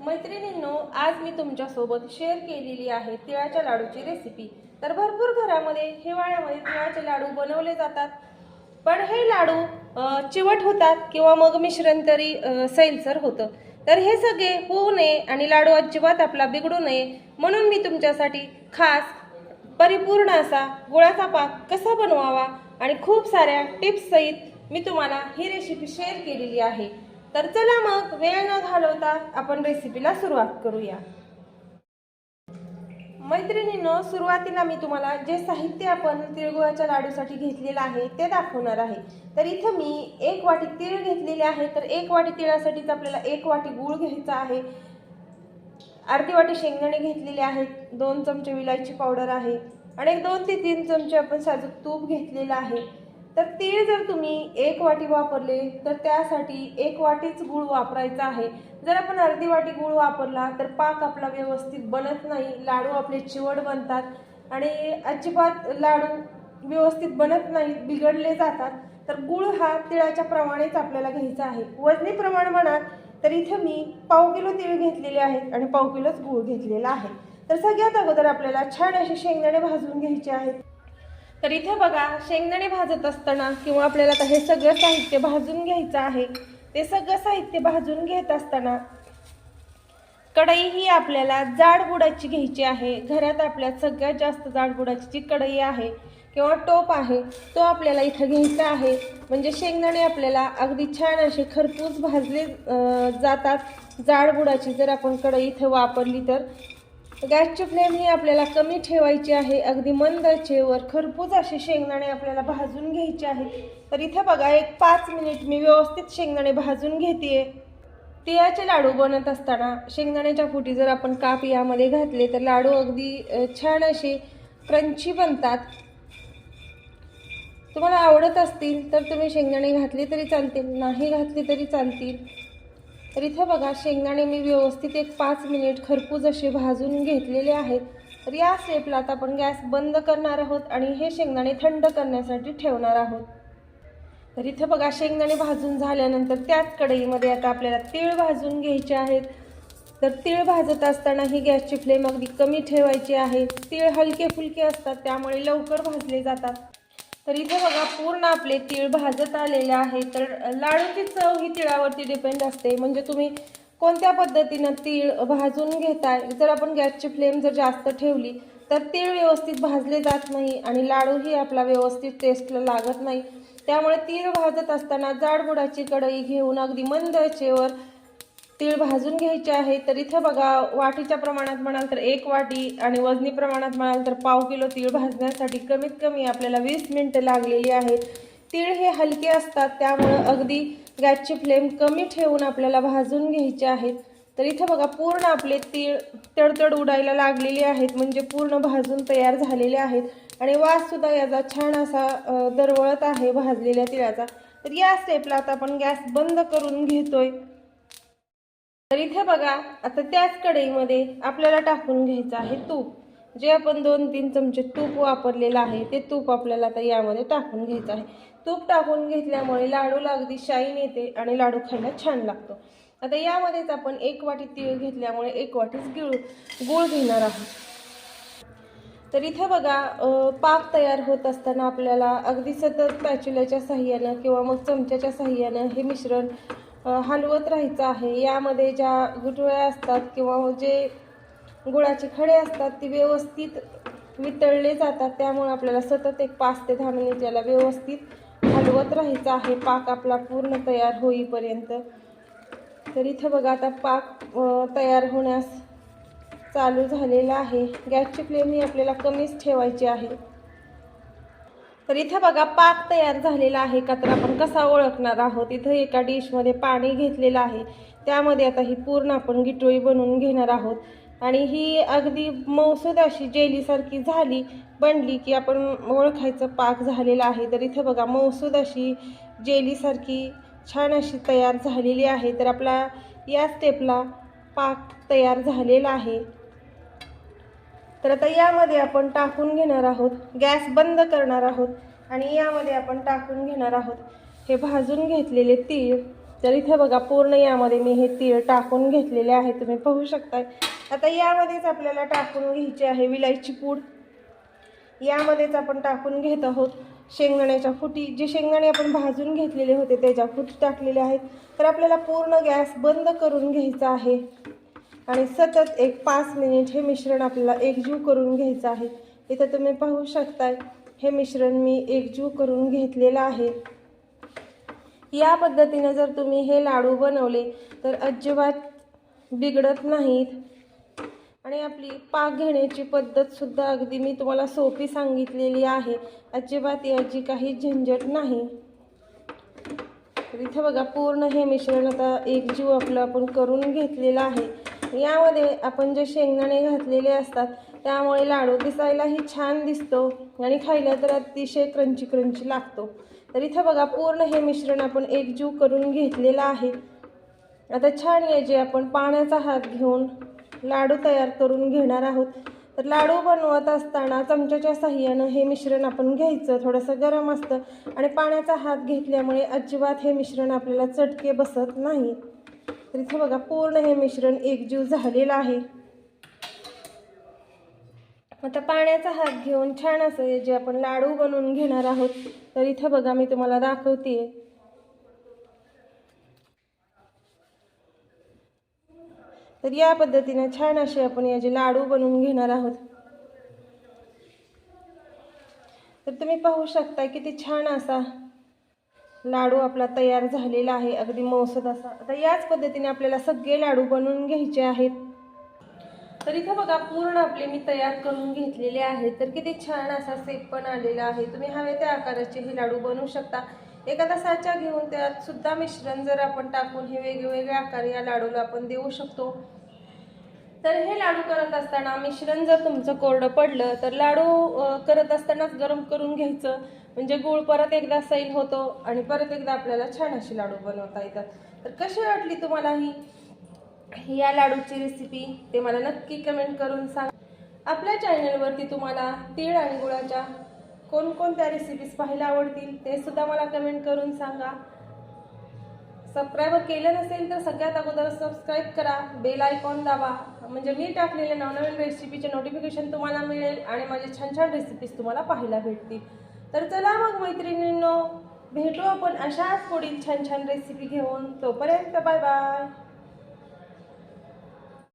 मैत्रिणींनो आज मी तुमच्यासोबत शेअर केलेली आहे तिळाच्या लाडूची रेसिपी तर भरपूर घरामध्ये हिवाळ्यामध्ये तिळाचे लाडू बनवले जातात. पण हे लाडू चिवट होतात किंवा मग मिश्रण तरी सैलसर होतं. तर हे सगळे होऊ नये आणि लाडू अजिबात आपला बिघडू नये म्हणून मी तुमच्यासाठी खास परिपूर्ण असा गुळाचा पाक कसा बनवावा आणि खूप साऱ्या टिप्ससहित मी तुम्हाला ही रेसिपी शेअर केलेली आहे. तर चला मग वेळ न घालवता आपण रेसिपीला सुरुवात करूया. मैत्रिणींनो सुरुवातीला मी तुम्हाला जे साहित्य आपण तिळगुळाच्या लाडूसाठी घेतलेलं आहे ते दाखवणार आहे. तर इथं मी एक वाटी तीळ घेतलेले आहे तर एक वाटी तिळासाठीच आपल्याला एक वाटी गूळ घ्यायचा आहे. अर्धी वाटी शेंगदाणे घेतलेले आहेत दोन चमचे विलायची पावडर आहे आणि एक दोन ते तीन चमचे आपण साजूक तूप घेतलेलं आहे. तर तीळ जर तुम्ही एक वाटी वापरले तर त्यासाठी एक वाटीच गूळ वापरायचा आहे. जर आपण अर्धी वाटी गूळ वापरला तर पाक आपला व्यवस्थित बनत नाही लाडू आपले चिवड बनतात आणि अजिबात लाडू व्यवस्थित बनत नाही बिघडले जातात. तर गूळ हा तिळाच्या प्रमाणेच आपल्याला घ्यायचा आहे. वजनी प्रमाण म्हणाल तर इथे मी पाव किलो तीळ घेतलेले आहेत आणि पाव किलोच गूळ घेतलेला आहे. तर सगळ्यात अगोदर आपल्याला छान असे शेंगदाणे भाजून घ्यायचे आहेत. तर इथे बघा शेंगदाणे भाजत असताना किंवा आपल्याला आता हे सगळं साहित्य भाजून घ्यायचं आहे ते सगळं साहित्य भाजून घेत असताना कढई ही आपल्याला जाडबुडाची घ्यायची आहे. घरात आपल्या सगळ्यात जास्त जाडबुडाची जी कढई आहे किंवा टोप आहे तो आपल्याला इथं घ्यायचा आहे. म्हणजे शेंगदाणे आपल्याला अगदी छान असे खरपूस भाजले जातात. जाडबुडाची जर आपण कढई इथं वापरली तर गॅसची फ्लेम ही आपल्याला कमी ठेवायची आहे. अगदी मंद आचेवर खरपूज असे शेंगदाणे आपल्याला भाजून घ्यायचे आहेत. तर इथं बघा एक पाच मिनिट मी व्यवस्थित शेंगदाणे भाजून घेते तिळाचे लाडू बनत असताना शेंगदाण्याच्या फुटी जर आपण काप यामध्ये घातले तर लाडू अगदी छान असे क्रंची बनतात. तुम्हाला आवडत असतील तर तुम्ही शेंगदाणे घातले तरी चालतील नाही घातले तरी चालतील. तर इथं बघा शेंगदाणे मी व्यवस्थित एक पाच मिनिट खरपूज असे भाजून घेतलेले आहेत. तर या स्टेपला आता आपण गॅस बंद करणार आहोत आणि हे शेंगदाणे थंड करण्यासाठी ठेवणार आहोत. तर इथं बघा शेंगदाणे भाजून झाल्यानंतर त्याच कढईमध्ये आता आपल्याला तीळ भाजून घ्यायचे आहेत. तर तीळ भाजत असताना ही गॅसची फ्लेम अगदी कमी ठेवायची आहे. तीळ हलके फुलके असतात त्यामुळे लवकर भाजले जातात. तर इथे बघा पूर्ण आपले तीळ भाजत आलेले आहे. तर लाडूची चव ही तिळावरती डिपेंड असते. म्हणजे तुम्ही कोणत्या पद्धतीनं तीळ भाजून घेताय? जर आपण गॅसची फ्लेम जर जास्त ठेवली तर तीळ व्यवस्थित भाजले जात नाही आणि लाडूही आपला व्यवस्थित टेस्टला लागत नाही. त्यामुळे तीळ भाजत असताना जाडबुडाची कढई घेऊन अगदी मंद याचेवर तीळ भाजून घ्यायचे आहे तर इथं बघा वाटीच्या प्रमाणात म्हणाल तर एक वाटी आणि वजनी प्रमाणात म्हणाल तर पाव किलो तीळ भाजण्यासाठी कमीत कमी आपल्याला वीस मिनटं लागलेली आहेत. तीळ हे हलके असतात त्यामुळं अगदी गॅसची फ्लेम कमी ठेवून आपल्याला भाजून घ्यायचे आहेत. तर इथं बघा पूर्ण आपले तीळ तडतड उडायला लागलेले आहेत म्हणजे पूर्ण भाजून तयार झालेले आहेत. आणि वाससुद्धा याचा छान असा दरवळत आहे भाजलेल्या तिळाचा. तर या स्टेपला आता आपण गॅस बंद करून घेतोय. तर इथे बघा आता त्याच कढईमध्ये आपल्याला टाकून घ्यायचं आहे तूप. जे आपण दोन तीन चमचे तूप वापरलेलं आहे ते तूप आपल्याला आता यामध्ये टाकून घ्यायचं आहे. तूप टाकून घेतल्यामुळे लाडूला अगदी शाईन येते आणि लाडू खायला छान लागतो. आता यामध्येच आपण एक वाटी तीळ घेतल्यामुळे एक वाटीच गिळ गूळ घेणार आहोत. तर इथे बघा पाक तयार होत असताना आपल्याला अगदी सतत पॅच्युल्याच्या साह्यानं किंवा मग चमच्याच्या साह्यानं हे मिश्रण हलवत राहायचं आहे. यामध्ये ज्या गुटळ्या असतात किंवा जे गुळाचे खडे असतात ती व्यवस्थित वितळले जातात. त्यामुळे आपल्याला सतत एक पाच ते दहा मिनिट याला व्यवस्थित हलवत राहायचं आहे. पाक आपला पूर्ण तयार होईपर्यंत. तर इथं बघा आता पाक तयार होण्यास चालू झालेला आहे. गॅसची फ्लेम ही आपल्याला कमीच ठेवायची आहे. तर इथं बघा पाक तयार झालेला आहे. का तर आपण कसा ओळखणार आहोत? इथं एका डिशमध्ये पाणी घेतलेलं आहे. त्यामध्ये आता ही पूर्ण आपण गिटोळी बनवून घेणार आहोत. आणि ही अगदी मौसूद अशी जेलीसारखी झाली बनली की आपण ओळखायचं पाक झालेला आहे. तर इथं बघा मौसूद अशी जेलीसारखी छान अशी तयार झालेली आहे. तर आपला या स्टेपला पाक तयार झालेला आहे. तर आता यामध्ये आपण टाकून घेणार आहोत. गॅस बंद करणार आहोत आणि यामध्ये आपण टाकून घेणार आहोत. हे भाजून घेतलेले तीळ. तर इथे बघा पूर्ण यामध्ये मी हे तीळ टाकून घेतलेले आहे. तुम्ही पाहू शकताय. आता यामध्येच आपल्याला टाकून घ्यायची आहे विलायची पूड. यामध्येच आपण टाकून घेत आहोत शेंगदाण्याच्या फुटी. जे शेंगदाणे आपण भाजून घेतलेले होते त्याच्या फुटी टाकलेल्या आहेत. तर आपल्याला पूर्ण गॅस बंद करून घ्यायचा आहे. आणि सतत एक पाच मिनिट हे मिश्रण आपल्याला एकजीव करून घ्यायचं आहे. इथं तुम्ही पाहू शकताय हे मिश्रण मी एकजीव करून घेतलेलं आहे. या पद्धतीने जर तुम्ही हे लाडू बनवले तर अजिबात बिघडत नाहीत. आणि आपली पाक घेण्याची पद्धतसुद्धा अगदी मी तुम्हाला सोपी सांगितलेली आहे. अजिबात याची काही झंझट नाही. तर इथं बघा पूर्ण हे मिश्रण आता एकजीव आपलं आपण करून घेतलेलं आहे. यामध्ये आपण जे शेंगदाणे घातलेले असतात त्यामुळे लाडू दिसायलाही छान दिसतो आणि खायला तर अतिशय क्रंची क्रंची लागतो. तर इथं बघा पूर्ण हे मिश्रण आपण एकजीव करून घेतलेलं आहे. आता छान याचे आपण पाण्याचा हात घेऊन लाडू तयार करून घेणार आहोत. तर लाडू बनवत असताना चमच्याच्या साह्यानं हे मिश्रण आपण घ्यायचं थोडंसं गरम असतं आणि पाण्याचा हात घेतल्यामुळे अजिबात हे मिश्रण आपल्याला चटके बसत नाही. तर इथं बघा पूर्ण हे मिश्रण एकजीव झालेलं आहे. आता पाण्याचा हात घेऊन छान असं जे आपण लाडू बनवून घेणार आहोत तर इथं बघा मी तुम्हाला दाखवते तर या पद्धतीने छान असे आपण याचे लाडू बनवून घेणार आहोत. तर तुम्ही पाहू शकता किती छान असा लाडू आपला तयार झालेला आहे. अगदी मौसद असा. आता याच पद्धतीने आपल्याला सगळे लाडू बनवून घ्यायचे आहेत. तर इथं बघा पूर्ण आपले मी तयार करून घेतलेले आहेत. तर किती छान असा सेप पण आलेला आहे. तुम्ही हवे त्या आकाराचे हे लाडू बनवू शकता. एखादा साचा घेऊन त्यात सुद्धा मिश्रण जर आपण टाकून हे वेगवेगळे आकार या लाडूला आपण देऊ शकतो. तर हे लाडू करत असताना मिश्रण जर तुमचं कोरडं पडलं तर लाडू करत असतानाच गरम करून घ्यायचं. म्हणजे गूळ परत एकदा सैल होतो आणि परत एकदा आपल्याला छान अशी लाडू बनवता येतात. तर कशी वाटली तुम्हाला ही? या लाडूची रेसिपी ते मला नक्की कमेंट करून सांग. आपल्या चॅनलवरती तुम्हाला तीळ आणि गुळाच्या कोणकोणत्या रेसिपीज पाहायला आवडतील ते सुद्धा मला कमेंट करून सांगा. सबस्क्राईब केलं नसेल तर सगळ्यात अगोदर सबस्क्राईब करा बेल आयकॉन दाबा. म्हणजे मी टाकलेले नवनवीन रेसिपीचे नोटिफिकेशन तुम्हाला मिळेल आणि माझे छान छान रेसिपीज तुम्हाला पाहायला भेटतील. तर चला मग मैत्रिणींनो भेटू आपण अशाच पुढील छान छान रेसिपी घेऊन. तोपर्यंत बाय बाय